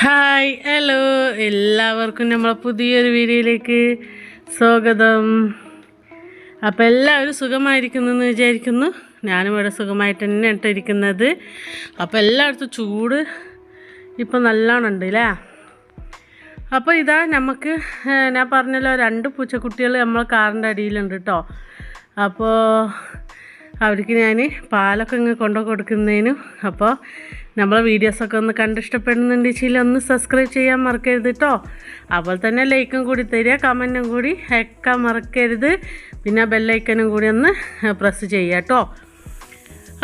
Hi hello. എല്ലാവർക്കും നമ്മളെ പുതിയൊരു വീഡിയോയിലേക്ക് സ്വാഗതം. അപ്പോൾ എല്ലാവരും സുഖമായിരിക്കുന്നു എന്ന് വിചാരിക്കുന്നു. ഞാനും ഇവിടെ സുഖമായിട്ട് തന്നെ ഇട്ടിരിക്കുന്നത് അപ്പം അപ്പോൾ എല്ലായിടത്തും ചൂട് ഇപ്പോൾ നല്ലോണം ഉണ്ട് അല്ലേ അപ്പോൾ ഇതാ നമുക്ക് ഞാൻ പറഞ്ഞല്ലോ രണ്ട് പൂച്ചക്കുട്ടികൾ നമ്മളെ കാറിന്റെ അടിയിലുണ്ട് കേട്ടോ അപ്പോൾ അവർക്ക് ഞാൻ പാലൊക്കെ ഇങ്ങ് കൊണ്ടു കൊടുക്കുന്നതിനും അപ്പോൾ നമ്മളെ വീഡിയോസൊക്കെ ഒന്ന് കണ്ടിഷ്ടപ്പെടുന്നുണ്ടെങ്കിൽ ഒന്ന് സബ്സ്ക്രൈബ് ചെയ്യാൻ മറക്കരുത് കേട്ടോ അതുപോലെ തന്നെ ലൈക്കും കൂടി തരിക കമന്റും കൂടി ഒക്കെ മറക്കരുത്. പിന്നെ ബെല്ലൈക്കനും കൂടി ഒന്ന് പ്രസ് ചെയ്യുക കേട്ടോ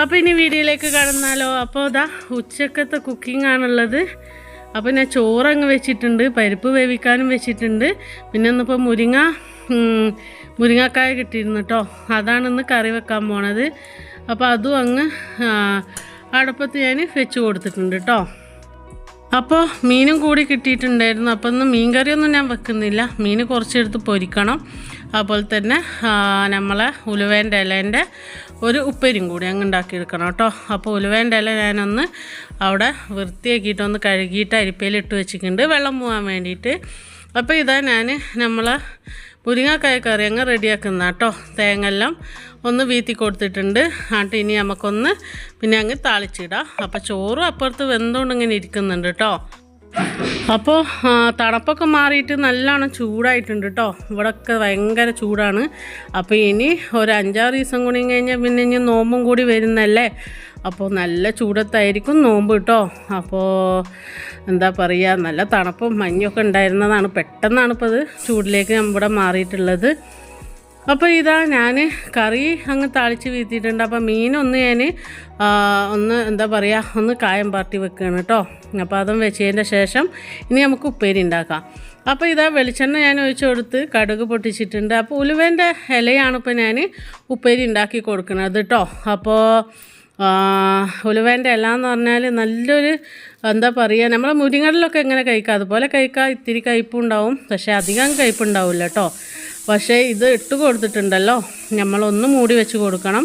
അപ്പോൾ ഇനി വീഡിയോയിലേക്ക് കടന്നാലോ? അപ്പോൾ ഇതാ ഉച്ചക്കത്തെ കുക്കിംഗ് ആണുള്ളത്. അപ്പോൾ ഞാൻ ചോറ് അങ്ങ് വെച്ചിട്ടുണ്ട് പരിപ്പ് വേവിക്കാനും വെച്ചിട്ടുണ്ട്. പിന്നെ ഇന്നിപ്പോൾ മുരിങ്ങ മുരിങ്ങക്കായ കിട്ടിയിരുന്നു കേട്ടോ അതാണ് ഇന്ന് കറി വെക്കാൻ പോണത്. അപ്പോൾ അതും അങ്ങ് അടുപ്പത്ത് ഞാൻ വെച്ച് കൊടുത്തിട്ടുണ്ട് കേട്ടോ അപ്പോൾ മീനും കൂടി കിട്ടിയിട്ടുണ്ടായിരുന്നു. അപ്പോൾ ഇന്ന് മീൻ കറിയൊന്നും ഞാൻ വെക്കുന്നില്ല. മീൻ കുറച്ചെടുത്ത് പൊരിക്കണം. അതുപോലെ തന്നെ നമ്മളെ ഉലുവേന്റെ ഇലേന്റെ ഒരു ഉപ്പേരിയും കൂടി അങ്ങ് ഉണ്ടാക്കിയെടുക്കണം കേട്ടോ അപ്പോൾ ഉലുവേന്റെ ഇല ഞാനൊന്ന് അവിടെ വൃത്തിയാക്കിയിട്ടൊന്ന് കഴുകിയിട്ട് അരിപ്പയിലിട്ട് വെച്ചിട്ടുണ്ട്. വെള്ളം പോകാൻ വേണ്ടിയിട്ട്. അപ്പോൾ ഇതാ ഞാൻ നമ്മളെ മുരിങ്ങക്കായ കറി അങ്ങ് റെഡിയാക്കുന്ന കേട്ടോ. തേങ്ങ എല്ലാം ഒന്ന് വീത്തി കൊടുത്തിട്ടുണ്ട്. ആട്ട് ഇനി നമുക്കൊന്ന് പിന്നെ അങ്ങ് താളിച്ചിടാം. അപ്പോൾ ചോറും അപ്പുറത്ത് വെന്തുകൊണ്ട് ഇങ്ങനെ ഇരിക്കുന്നുണ്ട് കേട്ടോ. അപ്പോൾ തണുപ്പൊക്കെ മാറിയിട്ട് നല്ലോണം ചൂടായിട്ടുണ്ട് കേട്ടോ ഇവിടെയൊക്കെ ഭയങ്കര ചൂടാണ്. അപ്പോൾ ഇനി ഒരു അഞ്ചാറ് ദിവസം കൂടി കഴിഞ്ഞാൽ പിന്നെ ഇനി നോമ്പും കൂടി വരുന്നല്ലേ? അപ്പോൾ നല്ല ചൂടത്തായിരിക്കും നോമ്പ് കേട്ടോ അപ്പോൾ എന്താ പറയുക നല്ല തണുപ്പും മഞ്ഞൊക്കെ ഉണ്ടായിരുന്നതാണ്. പെട്ടെന്നാണ് ഇപ്പോൾ അത് ചൂടിലേക്ക് ഇവിടെ മാറിയിട്ടുള്ളത്. അപ്പോൾ ഇതാ ഞാൻ കറി അങ്ങ് താളിച്ച് വീത്തിയിട്ടുണ്ട്. അപ്പോൾ മീനൊന്ന് ഞാൻ ഒന്ന് എന്താ പറയുക ഒന്ന് കായം പാർട്ടി വെക്കുകയാണ് കേട്ടോ അപ്പോൾ അതും വെച്ചതിന്റെ ശേഷം ഇനി നമുക്ക് ഉപ്പേരി ഉണ്ടാക്കാം അപ്പോൾ ഇതാ വെളിച്ചെണ്ണ ഞാൻ ഒഴിച്ചു കൊടുത്ത് കടുക് പൊട്ടിച്ചിട്ടുണ്ട്. അപ്പോൾ ഉലുവേന്റെ ഇലയാണ് ഇപ്പോൾ ഞാൻ ഉപ്പേരി ഉണ്ടാക്കി കൊടുക്കുന്നത് കേട്ടോ അപ്പോൾ ഉലുവേന്റെ ഇല എന്ന് പറഞ്ഞാൽ നല്ലൊരു എന്താ പറയുക നമ്മളെ മുരിങ്ങടലൊക്കെ എങ്ങനെ കഴിക്കാം? അതുപോലെ കഴിക്കാം ഇത്തിരി കയ്പുണ്ടാവും പക്ഷേ അധികം കയ്പുണ്ടാവില്ല കേട്ടോ പക്ഷേ ഇത് ഇട്ട് കൊടുത്തിട്ടുണ്ടല്ലോ. നമ്മളൊന്ന് മൂടി വെച്ച് കൊടുക്കണം.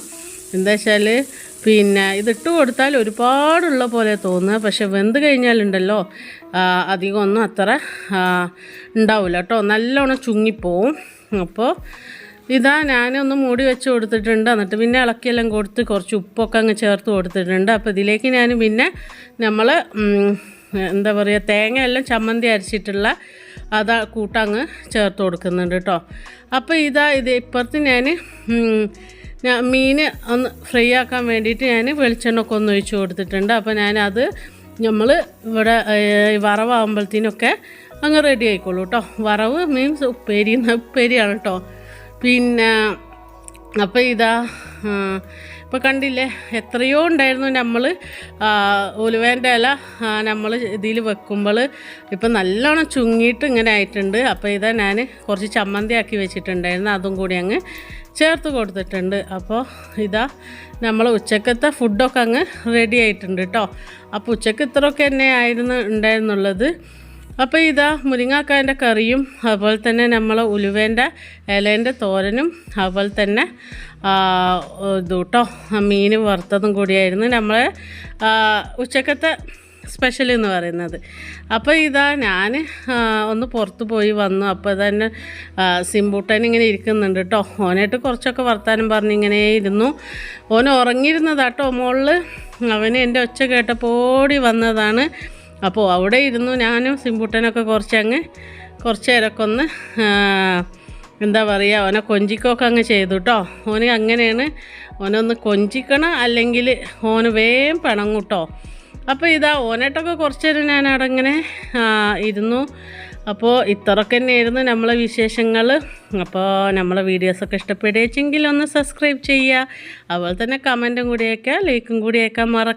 എന്താ വെച്ചാൽ പിന്നെ ഇതിട്ട് കൊടുത്താൽ ഒരുപാടുള്ള പോലെ തോന്നുക. പക്ഷെ വെന്ത് കഴിഞ്ഞാലുണ്ടല്ലോ അധികം ഒന്നും അത്ര ഉണ്ടാവില്ല കേട്ടോ. നല്ലോണം ചുങ്ങിപ്പോവും. അപ്പോൾ ഇതാ ഞാനൊന്ന് മൂടി വെച്ച് കൊടുത്തിട്ടുണ്ട്. എന്നിട്ട് പിന്നെ ഇളക്കിയെല്ലാം കൊടുത്ത് കുറച്ച് ഉപ്പൊക്കെ അങ്ങ് ചേർത്ത് കൊടുത്തിട്ടുണ്ട്. അപ്പോൾ ഇതിലേക്ക് ഞാൻ പിന്നെ നമ്മൾ എന്താ പറയുക തേങ്ങ എല്ലാം ചമ്മന്തി അരച്ചിട്ടുള്ള അതാ കൂട്ടങ്ങ് ചേർത്ത് കൊടുക്കുന്നുണ്ട് കേട്ടോ അപ്പോൾ ഇതാ ഇത് ഇപ്പുറത്ത് ഞാൻ ഞാൻ മീൻ ഒന്ന് ഫ്രൈ ആക്കാൻ വേണ്ടിയിട്ട് ഞാൻ വെളിച്ചെണ്ണ ഒക്കെ ഒന്ന് ഒഴിച്ച് കൊടുത്തിട്ടുണ്ട്. അപ്പോൾ ഞാനത് നമ്മൾ ഇവിടെ വറവാകുമ്പോഴത്തേനൊക്കെ അങ്ങ് റെഡി ആയിക്കോളൂ കേട്ടോ വറവ് മീൻസ് ഉപ്പേരി ഉപ്പേരിയാണ് കേട്ടോ പിന്നെ അപ്പോൾ ഇതാ ഇപ്പോൾ കണ്ടില്ലേ എത്രയോ ഉണ്ടായിരുന്നു നമ്മൾ ഉലുവേന്റെ ഇല നമ്മൾ ഇതിൽ വെക്കുമ്പോൾ ഇപ്പം നല്ലോണം ചുങ്ങിയിട്ട് ഇങ്ങനെ ആയിട്ടുണ്ട്. അപ്പോൾ ഇതാ ഞാൻ കുറച്ച് ചമ്മന്തി ആക്കി വെച്ചിട്ടുണ്ടായിരുന്നു. അതും കൂടി അങ്ങ് ചേർത്ത് കൊടുത്തിട്ടുണ്ട്. അപ്പോൾ ഇതാ നമ്മൾ ഉച്ചക്കത്തെ ഫുഡൊക്കെ അങ്ങ് റെഡി ആയിട്ടുണ്ട് കേട്ടോ അപ്പോൾ ഉച്ചയ്ക്ക് ഇത്രയൊക്കെ തന്നെ ആയിരുന്നു ഉണ്ടായിരുന്നുള്ളത്. അപ്പോൾ ഇതാ മുരിങ്ങാക്കായന്റെ കറിയും അതുപോലെ തന്നെ നമ്മൾ ഉലുവേന്റെ ഇലേന്റെ തോരനും അതുപോലെ തന്നെ ഇതൂട്ടോ ഇത് മീൻ വറുത്തതും കൂടിയായിരുന്നു നമ്മൾ ഉച്ചക്കത്തെ സ്പെഷ്യൽ എന്ന് പറയുന്നത്. അപ്പോൾ ഇതാ ഞാൻ ഒന്ന് പുറത്ത് പോയി വന്നു. അപ്പോൾ തന്നെ സിംബൂട്ടൻ ഇങ്ങനെ ഇരിക്കുന്നുണ്ട് കേട്ടോ ഓനായിട്ട് കുറച്ചൊക്കെ വർത്താനം പറഞ്ഞ് ഇങ്ങനെ ഇരുന്നു. ഓൻ ഉറങ്ങിയിരുന്നതാട്ടോ മുകളിൽ അവന് എന്റെ ഒച്ച കേട്ടപ്പോൾ ഓടി വന്നതാണ്. അപ്പോൾ അവിടെ ഇരുന്നു ഞാനും സിമ്പൂട്ടനൊക്കെ കുറച്ചങ്ങ് കുറച്ച് നേരമൊക്കെ ഒന്ന് എന്താ പറയുക ഓനെ കൊഞ്ചിക്കൊക്കെ അങ്ങ് ചെയ്തു കേട്ടോ ഓന് അങ്ങനെയാണ് ഓനൊന്ന് കൊഞ്ചിക്കണം അല്ലെങ്കിൽ ഓന് വേഗം പണം കൂട്ടോ അപ്പോൾ ഇതാ ഓനായിട്ടൊക്കെ കുറച്ച് നേരം ഞാൻ അവിടെ ഇങ്ങനെ ഇരുന്നു. അപ്പോൾ ഇത്രയൊക്കെ തന്നെയായിരുന്നു നമ്മളെ വിശേഷങ്ങൾ. അപ്പോൾ നമ്മളെ വീഡിയോസൊക്കെ ഇഷ്ടപ്പെടുകയെങ്കിൽ ഒന്ന് സബ്സ്ക്രൈബ് ചെയ്യുക. അതുപോലെ തന്നെ കമന്റും കൂടിയേക്കുക. ലൈക്കും കൂടിയൊക്കെ മറ